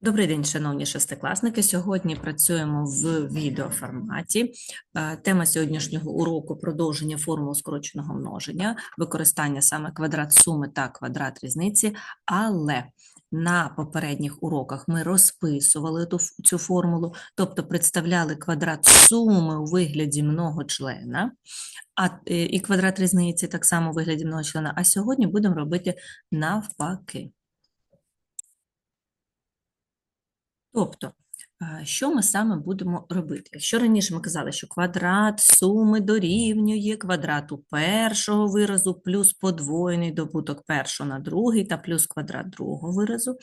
Добрий день, шановні шестикласники. Сьогодні працюємо в відеоформаті. Е, Тема сьогоднішнього уроку продовження формул скороченого множення, використання саме квадрат суми та квадрат різниці, але на попередніх уроках ми розписували цю формулу, тобто представляли квадрат суми у вигляді многочлена, а, е, і квадрат різниці так само у вигляді многочлена, а сьогодні будемо робити навпаки. Тобто, що ми саме будемо робити? Якщо раніше ми казали, що квадрат суми дорівнює квадрату першого виразу плюс подвоєний добуток першого на другий та плюс квадрат другого виразу,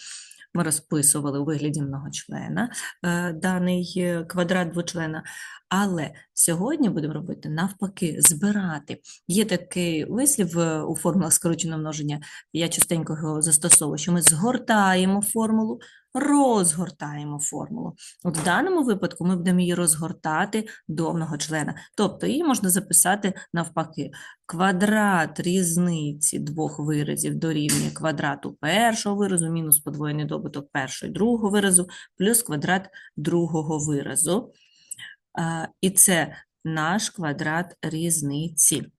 ми розписували у вигляді многочлена е, даний е, квадрат двочлена, але сьогодні будемо робити навпаки, збирати. Є такий вислів е, у формулах скороченого множення, я частенько його застосовую, що ми згортаємо формулу, розгортаємо формулу. От в даному випадку ми будемо її розгортати до многочлена. Тобто її можна записати навпаки. Квадрат різниці двох виразів дорівнює квадрату першого виразу мінус подвоєний добуток першого і другого виразу плюс квадрат другого виразу. І це наш квадрат різниці.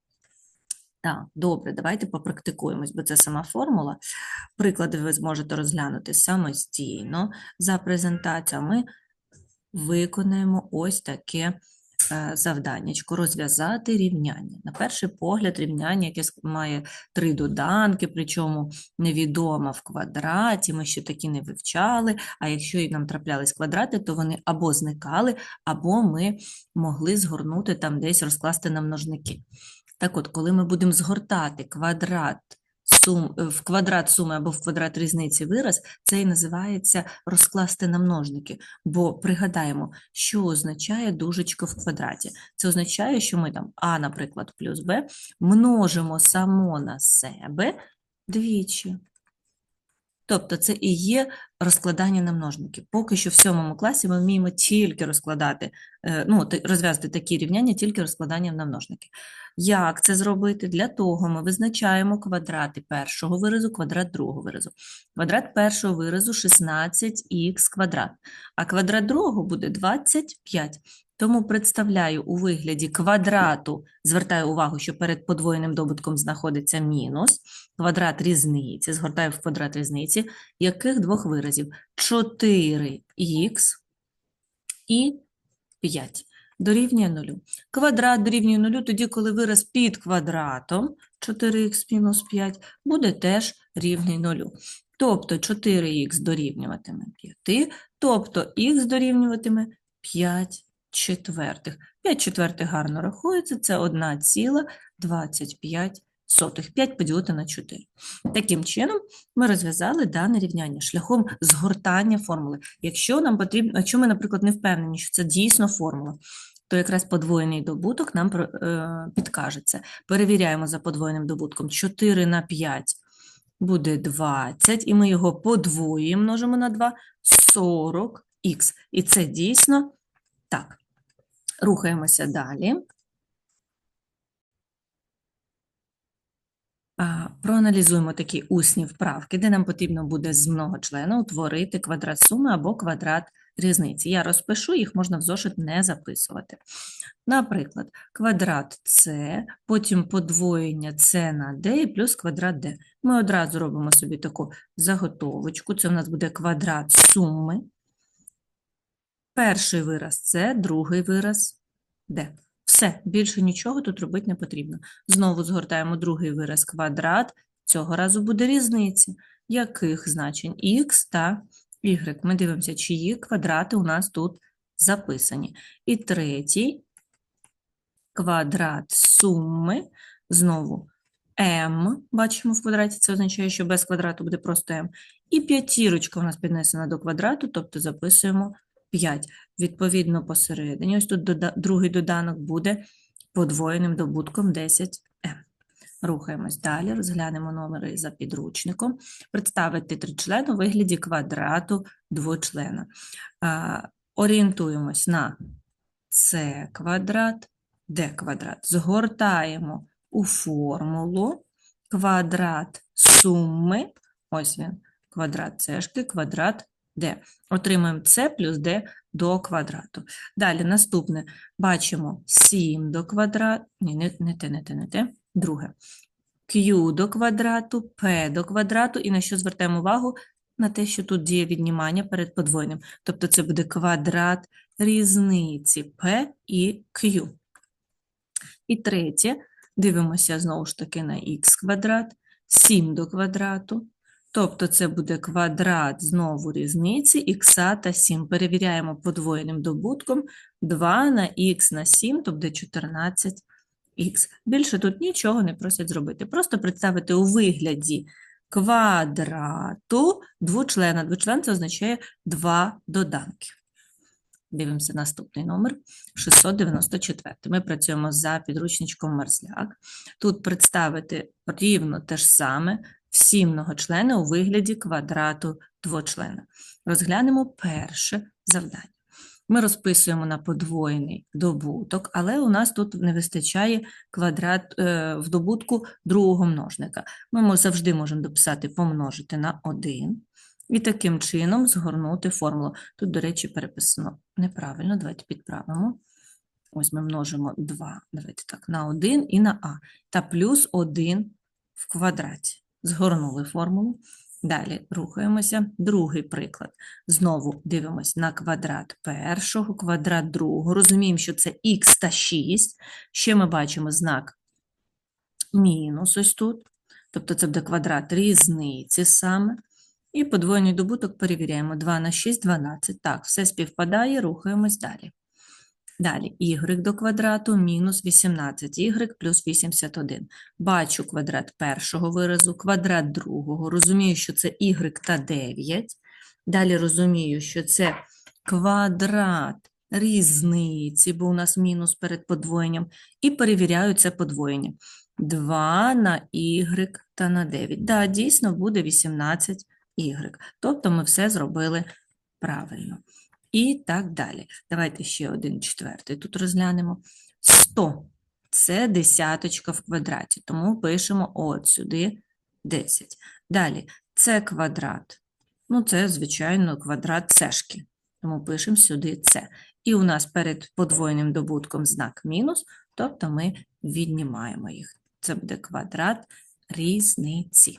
Так, добре, давайте попрактикуємось, бо це сама формула. Приклади ви зможете розглянути самостійно за презентацією. Ми виконаємо ось таке е, завданнячко – розв'язати рівняння. На перший погляд рівняння, яке має три доданки, причому невідома в квадраті, ми ще такі не вивчали, а якщо і нам траплялись квадрати, то вони або зникали, або ми могли згорнути там десь, розкласти на множники. Так от, коли ми будемо згортати квадрат сум, е, в квадрат суми або в квадрат різниці вираз, це і називається розкласти на множники. Бо пригадаємо, що означає дужечка в квадраті. Це означає, що ми там а, наприклад, плюс Б множимо само на себе двічі. Тобто це і є розкладання на множники. Поки що в сьомому класі ми вміємо тільки розкладати, е, ну, розв'язати такі рівняння, тільки розкладанням на множники. Як це зробити? Для того ми визначаємо квадрати першого виразу, квадрат другого виразу. Квадрат першого виразу 16х квадрат, а квадрат другого буде 25. Тому представляю у вигляді квадрату, звертаю увагу, що перед подвоєним добутком знаходиться мінус, квадрат різниці, згортаю в квадрат різниці, яких двох виразів? 4х і 5 дорівнює 0. Квадрат дорівнює 0 тоді, коли вираз під квадратом 4х мінус 5 буде теж рівний 0. Тобто 4х дорівнюватиме 5, тобто х дорівнюватиме 5 четвертих. 5 четвертих гарно рахується, це 1,25 сотих. 5 поділити на 4. Таким чином, ми розв'язали дане рівняння шляхом згортання формули. Якщо нам потрібно, якщо ми, наприклад, не впевнені, що це дійсно формула, то якраз подвоєний добуток нам е, підкаже це. Перевіряємо за подвоєним добутком. 4 на 5 буде 20, і ми його подвоюємо, множимо на 2, 40х. І це дійсно так. Рухаємося далі. Проаналізуємо такі усні вправки, де нам потрібно буде з многочлена утворити квадрат суми або квадрат різниці. Я розпишу, їх можна в зошит не записувати. Наприклад, квадрат С, потім подвоєння С на d і плюс квадрат d. Ми одразу робимо собі таку заготовочку. Це у нас буде квадрат суми. Перший вираз С, другий вираз d. Все, більше нічого тут робити не потрібно. Знову згортаємо другий вираз квадрат. Цього разу буде різниця. Яких значень х та y. Ми дивимося, чиї квадрати у нас тут записані. І третій квадрат суми. Знову m, бачимо в квадраті, це означає, що без квадрату буде просто m. І п'ятірочка у нас піднесена до квадрату, тобто записуємо 5. Відповідно, посередині, ось тут дода- другий доданок буде подвоєним добутком 10m. Рухаємось далі, розглянемо номери за підручником. Представити тричлен у вигляді квадрату двочлена. А, Орієнтуємось на c квадрат, d квадрат. Згортаємо у формулу квадрат суми, ось він, квадрат цешки, квадрат d. Отримаємо c плюс d до квадрату. Далі наступне. Бачимо 7 до квадрату, ні, не, не те, не те, не те, друге. q до квадрату, p до квадрату, і на що звертаємо увагу? На те, що тут діє віднімання перед подвоєним. Тобто це буде квадрат різниці p і q. І третє, дивимося знову ж таки на х квадрат, 7 до квадрату. Тобто це буде квадрат знову різниці х та 7. Перевіряємо подвоєним добутком 2 на х на 7, тобто 14х. Більше тут нічого не просять зробити. Просто представити у вигляді квадрату двочлена. Двочлен це означає два доданки. Дивимося наступний номер 694. Ми працюємо за підручничком Мерзляк. Тут представити рівно те ж саме всі многочлени у вигляді квадрату двочлена. Розглянемо перше завдання. Ми розписуємо на подвоєний добуток, але у нас тут не вистачає квадрат е, в добутку другого множника. Ми завжди можемо дописати помножити на 1 і таким чином згорнути формулу. Тут, до речі, переписано неправильно, давайте підправимо. Ось ми множимо 2, давайте так, на 1 і на а, та плюс 1 в квадраті. Згорнули формулу. Далі рухаємося. Другий приклад. Знову дивимось на квадрат першого, квадрат другого. Розуміємо, що це х та 6. Ще ми бачимо знак мінус ось тут. Тобто це буде квадрат різниці саме. І подвоєний добуток перевіряємо. 2 на 6 – 12. Так, все співпадає, рухаємось далі. Далі y до квадрату мінус 18, y плюс 81. Бачу квадрат першого виразу, квадрат другого. Розумію, що це y та 9. Далі розумію, що це квадрат різниці, бо у нас мінус перед подвоєнням. І перевіряю це подвоєння. 2 на y та на 9. Да, дійсно буде 18y. Тобто ми все зробили правильно. І так далі. Давайте ще один четвертий тут розглянемо. 100 – це десяточка в квадраті, тому пишемо от сюди 10. Далі, це квадрат. Ну, це, звичайно, квадрат цешки, тому пишемо сюди це. І у нас перед подвоєним добутком знак мінус, тобто ми віднімаємо їх. Це буде квадрат різниці.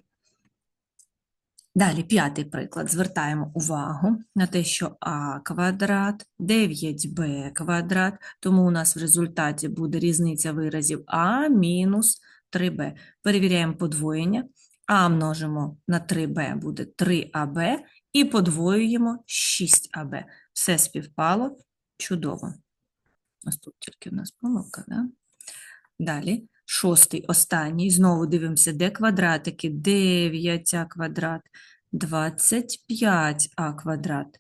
Далі, п'ятий приклад. Звертаємо увагу на те, що а квадрат, 9b квадрат, тому у нас в результаті буде різниця виразів а мінус 3b. Перевіряємо подвоєння. а множимо на 3b буде 3аб і подвоюємо 6аб. Все співпало. Чудово. Ось тут тільки в нас помилка, да? Далі. Шостий, останній. Знову дивимося, де квадратики. 9а квадрат, 25а квадрат.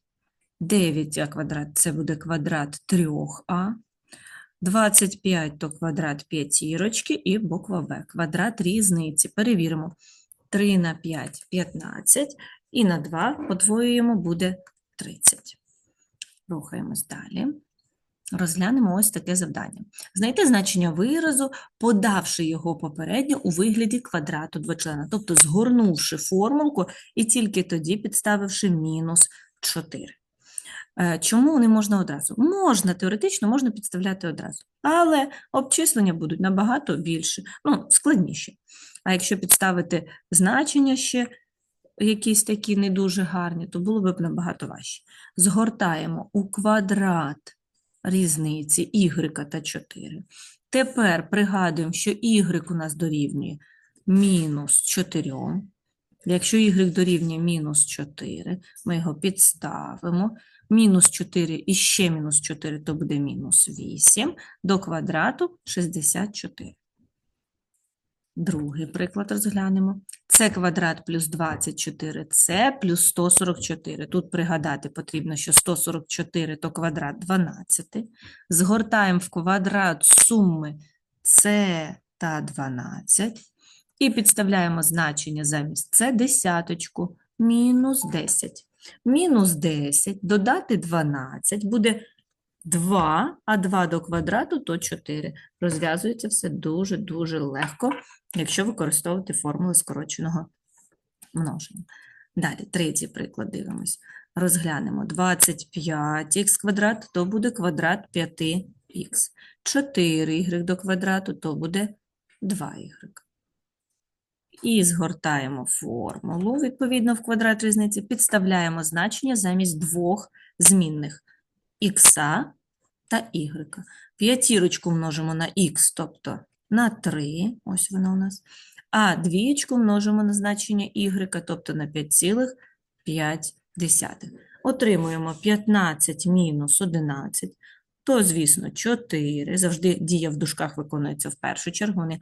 9а квадрат – це буде квадрат 3а. 25 – то квадрат п'ятірочки і буква Б. Квадрат різниці. Перевіримо. 3 на 5 – 15. І на 2 подвоюємо, буде 30. Рухаємось далі. Розглянемо ось таке завдання. Знайти значення виразу, подавши його попередньо у вигляді квадрату двочлена, тобто згорнувши формулку і тільки тоді підставивши мінус 4. Е, Чому не можна одразу? Можна, теоретично можна підставляти одразу, але обчислення будуть набагато більше, ну, складніші. А якщо підставити значення ще якісь такі не дуже гарні, то було б набагато важче. Згортаємо у квадрат різниці y та 4. Тепер пригадуємо, що y у нас дорівнює мінус 4. Якщо y дорівнює мінус 4, ми його підставимо. Мінус 4 і ще мінус 4, то буде мінус 8. До квадрату 64. Другий приклад розглянемо. Це квадрат плюс 24, це плюс 144. Тут пригадати потрібно, що 144 то квадрат 12. Згортаємо в квадрат суми це та 12. І підставляємо значення замість це десяточку. Мінус 10. Мінус 10 додати 12 буде 2, а 2 до квадрату то 4. Розв'язується все дуже-дуже легко, якщо використовувати формули скороченого множення. Далі, третій приклад дивимось. Розглянемо 25х квадрат, то буде квадрат 5х. 4y до квадрату, то буде 2y. І згортаємо формулу, відповідно, в квадрат різниці, підставляємо значення замість двох змінних х та y. П'ятірочку множимо на х, тобто на 3, ось вона у нас, а двієчку множимо на значення y, тобто на 5,5. Отримуємо 15 мінус 11, то, звісно, 4. Завжди дія в дужках виконується в першу чергу, вони е,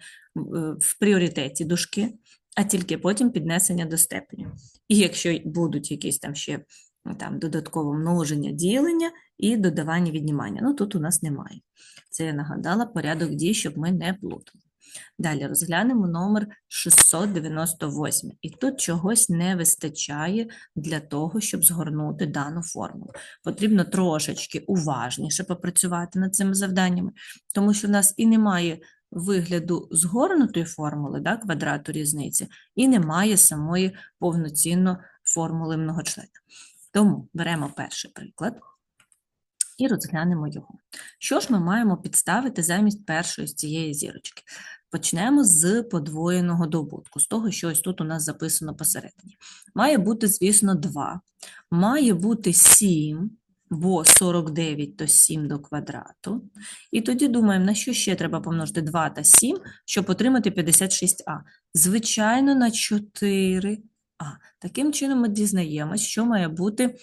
в пріоритеті дужки, а тільки потім піднесення до степені. І якщо будуть якісь там ще там, додаткове множення, ділення і додавання віднімання, ну тут у нас немає. Це я нагадала порядок дій, щоб ми не плутали. Далі розглянемо номер 698. І тут чогось не вистачає для того, щоб згорнути дану формулу. Потрібно трошечки уважніше попрацювати над цими завданнями, тому що в нас і немає вигляду згорнутої формули, да, квадрату різниці, і немає самої повноцінно формули многочлена. Тому беремо перший приклад і розглянемо його. Що ж ми маємо підставити замість першої з цієї зірочки? Почнемо з подвоєного добутку, з того, що ось тут у нас записано посередині. Має бути, звісно, 2. Має бути 7, бо 49 то 7 до квадрату. І тоді думаємо, на що ще треба помножити 2 та 7, щоб отримати 56а. Звичайно, на 4а. Таким чином ми дізнаємось, що має бути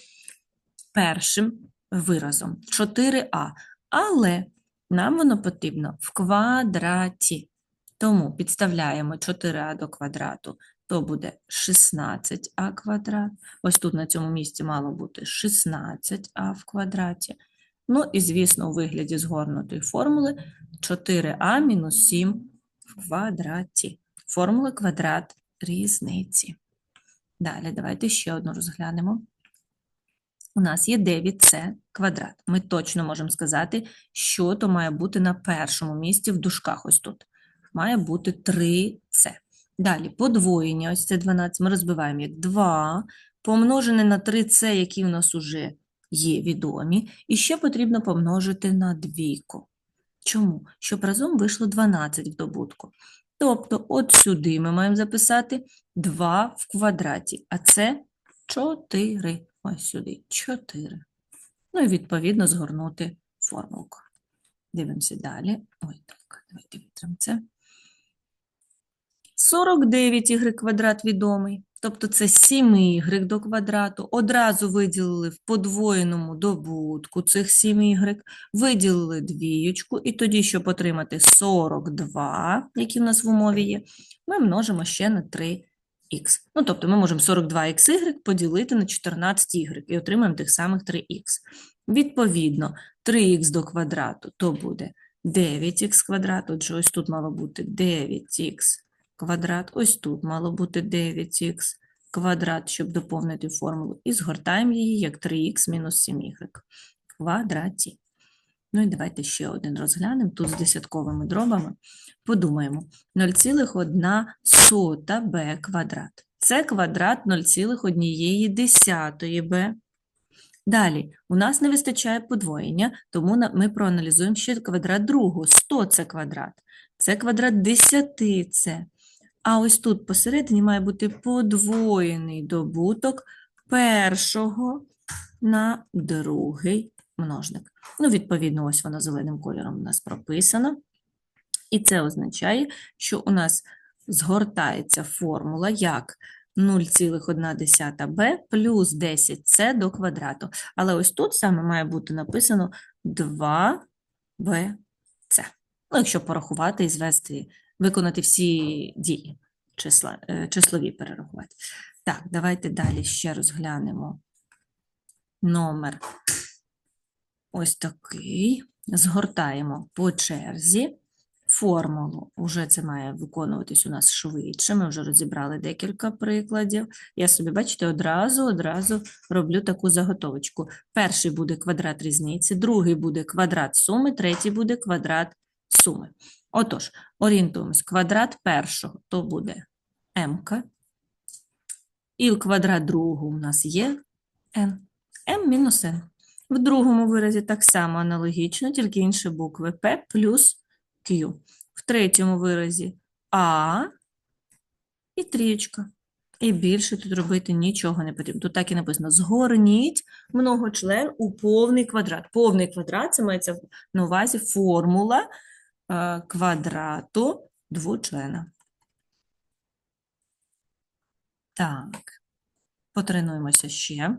першим виразом 4а. Але нам воно потрібно в квадраті. Тому підставляємо 4а до квадрату, то буде 16а квадрат. Ось тут на цьому місці мало бути 16а в квадраті. Ну і, звісно, у вигляді згорнутої формули 4а мінус 7 в квадраті. Формула квадрат різниці. Далі, давайте ще одну розглянемо. У нас є 9c квадрат. Ми точно можемо сказати, що то має бути на першому місці в дужках ось тут має бути 3С. Далі подвоєння, ось це 12, ми розбиваємо як 2, помножене на 3С, які в нас вже є відомі, і ще потрібно помножити на двійку. Чому? Щоб разом вийшло 12 в добутку. Тобто, от сюди ми маємо записати 2 в квадраті, а це 4. Ось сюди 4. Ну і відповідно згорнути формулку. Дивимося далі. Ой, так, давайте вітримо це. 49y квадрат відомий, тобто це 7y до квадрату. Одразу виділили в подвоєному добутку цих 7y, виділили двіючку, і тоді, щоб отримати 42, які в нас в умові є, ми множимо ще на 3х. Ну, тобто ми можемо 42xy поділити на 14y і отримаємо тих самих 3х. Відповідно, 3х до квадрату то буде 9х квадрат, отже, ось тут мало бути 9х квадрат. Ось тут мало бути 9х квадрат, щоб доповнити формулу. І згортаємо її як 3х мінус 7y в квадраті. Ну і давайте ще один розглянемо. Тут з десятковими дробами. Подумаємо, 0,1 b квадрат. Це квадрат 0,1 b. Далі, у нас не вистачає подвоєння, тому ми проаналізуємо ще квадрат другого. 100 це квадрат. Це квадрат 10 це. А ось тут посередині має бути подвоєний добуток першого на другий множник. Ну, відповідно, ось воно зеленим кольором у нас прописано. І це означає, що у нас згортається формула як 0,1b плюс 10c до квадрату. Але ось тут саме має бути написано 2bc. Ну, якщо порахувати і звести виконати всі дії, числа, е, числові перерахувати. Так, давайте далі ще розглянемо номер ось такий. Згортаємо по черзі формулу. Уже це має виконуватись у нас швидше. Ми вже розібрали декілька прикладів. Я собі, бачите, одразу одразу роблю таку заготовочку. Перший буде квадрат різниці, другий буде квадрат суми, третій буде квадрат суми. Отож, орієнтуємось, квадрат першого то буде m. І квадрат другого у нас є n. m мінус n. В другому виразі так само аналогічно, тільки інші букви P плюс Q. В третьому виразі А і трієчка. І більше тут робити нічого не потрібно. Тут так і написано: згорніть многочлен у повний квадрат. Повний квадрат це мається на увазі формула квадрату двочлена. Так, потренуємося ще.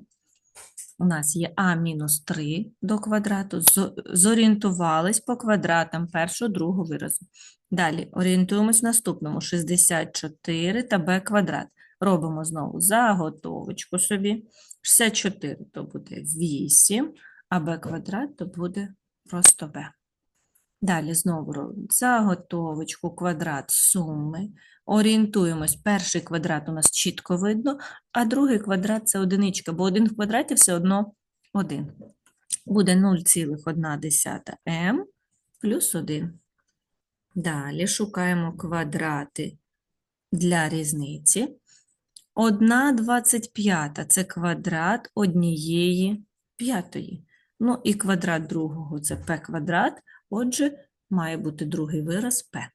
У нас є а мінус 3 до квадрату. Зорієнтувались по квадратам першого, другого виразу. Далі орієнтуємось в наступному 64 та b квадрат. Робимо знову заготовочку собі. 64 то буде 8, а b квадрат то буде просто b. Далі знову заготовочку, квадрат суми. Орієнтуємось, перший квадрат у нас чітко видно, а другий квадрат це одиничка, бо один в квадраті все одно один. Буде 0,1 m плюс 1. Далі шукаємо квадрати для різниці. 1,25 – це квадрат однієї п'ятої. Ну і квадрат другого – це p квадрат, отже, має бути другий вираз p.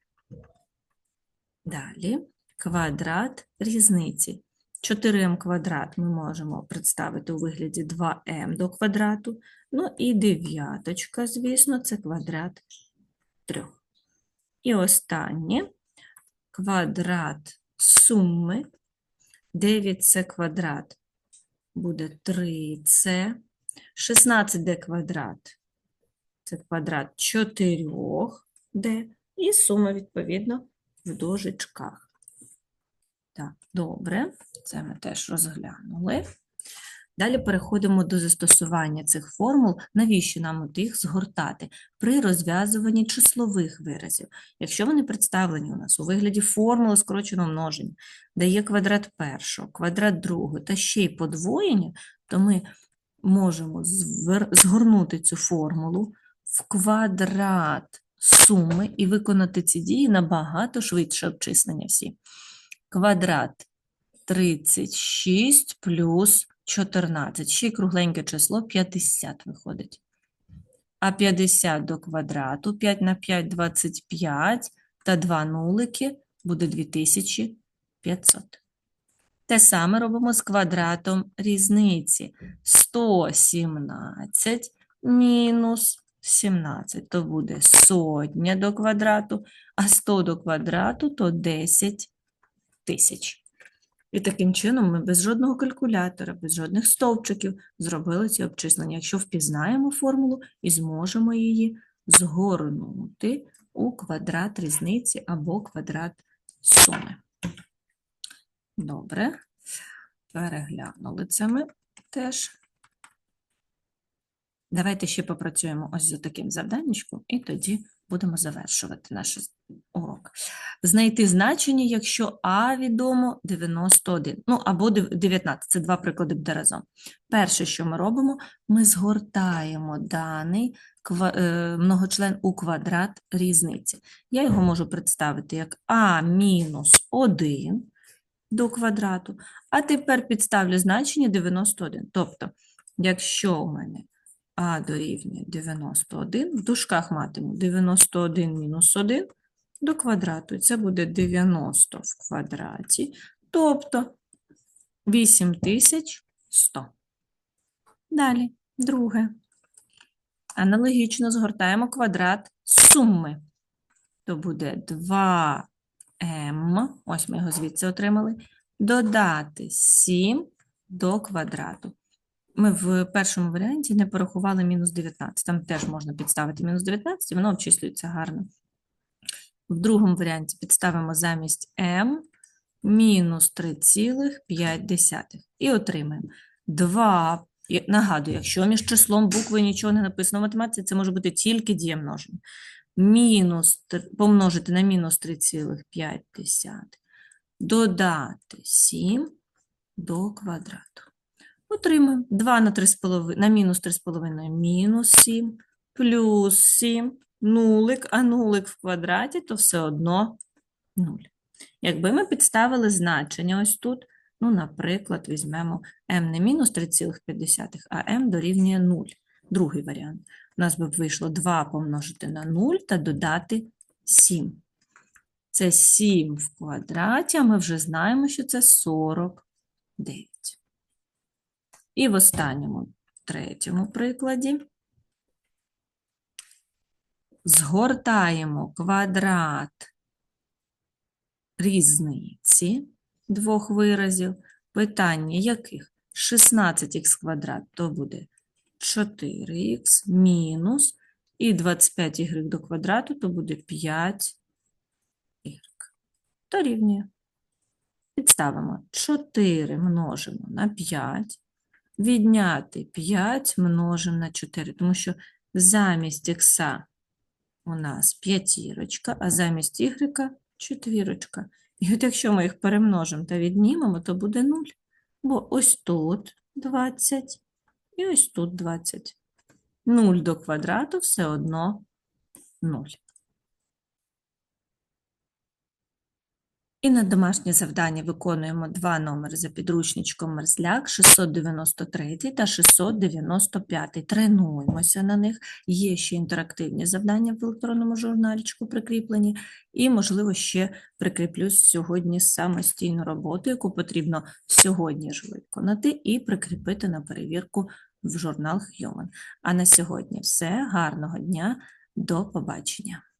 Далі квадрат різниці. 4m квадрат ми можемо представити у вигляді 2m до квадрату. Ну і дев'яточка, звісно, це квадрат 3. І останнє квадрат суми 9c квадрат буде 3c, 16d квадрат це квадрат 4d, і сума, відповідно, в дужечках. Так, добре, це ми теж розглянули. Далі переходимо до застосування цих формул. Навіщо нам їх згортати? При розв'язуванні числових виразів. Якщо вони представлені у нас у вигляді формули скороченого множення, де є квадрат першого, квадрат другого та ще й подвоєння, то ми можемо згорнути цю формулу в квадрат суми і виконати ці дії набагато швидше обчислення всі. Квадрат 36 плюс 14. Ще й кругленьке число 50 виходить. А 50 до квадрату, 5 на 5 – 25, та 2 нулики буде 2500. Те саме робимо з квадратом різниці. 117 мінус 17, то буде сотня до квадрату, а 100 до квадрату то 10 тисяч. І таким чином ми без жодного калькулятора, без жодних стовпчиків зробили ці обчислення, якщо впізнаємо формулу і зможемо її згорнути у квадрат різниці або квадрат суми. Добре, переглянули це ми теж. Давайте ще попрацюємо ось за таким завданнячком, і тоді будемо завершувати наш урок. Знайти значення, якщо А відомо 91, ну або 19, це два приклади буде разом. Перше, що ми робимо, ми згортаємо даний е, многочлен у квадрат різниці. Я його можу представити як А мінус 1 до квадрату, а тепер підставлю значення 91. Тобто, якщо у мене а дорівнює 91, в дужках матиму 91 мінус 1 до квадрату. Це буде 90 в квадраті, тобто 8100. Dалі, друге. Аналогічно згортаємо квадрат суми. То буде 2m, ось ми його звідси отримали, додати 7 до квадрату. Ми в першому варіанті не порахували мінус 19. Там теж можна підставити мінус 19, і воно обчислюється гарно. В другому варіанті підставимо замість m мінус 3,5. І отримаємо 2. і Нагадую, якщо між числом буквою нічого не написано в математиці, це може бути тільки дія множення. Мінус, помножити на мінус 3,5. Додати 7 до квадрату. Отримаємо 2 на 3,5, на мінус 3,5 мінус 7, плюс 7, нулик, а нулик в квадраті, то все одно 0. Якби ми підставили значення ось тут, Ну, наприклад, візьмемо m не мінус 3,5, а m дорівнює 0. Другий варіант. У нас би вийшло 2 помножити на 0 та додати 7. Це 7 в квадраті, а ми вже знаємо, що це 49. І в останньому, третьому прикладі, згортаємо квадрат різниці двох виразів. Питання яких? 16х квадрат то буде 4х мінус і 25y до квадрату то буде 5y. Дорівнює. Підставимо 4 множимо на 5, відняти 5 множимо на 4, тому що замість х у нас п'ятірочка, а замість y четвірочка. І от якщо ми їх перемножимо та віднімемо, то буде 0. Бо ось тут 20 і ось тут 20. 0 до квадрату все одно 0. І на домашнє завдання виконуємо два номери за підручничком Мерзляк 693 та 695. Тренуємося на них. Є ще інтерактивні завдання в електронному журналічку прикріплені. І, можливо, ще прикріплю сьогодні самостійну роботу, яку потрібно сьогодні ж виконати і прикріпити на перевірку в журнал Human. А на сьогодні все. Гарного дня. До побачення.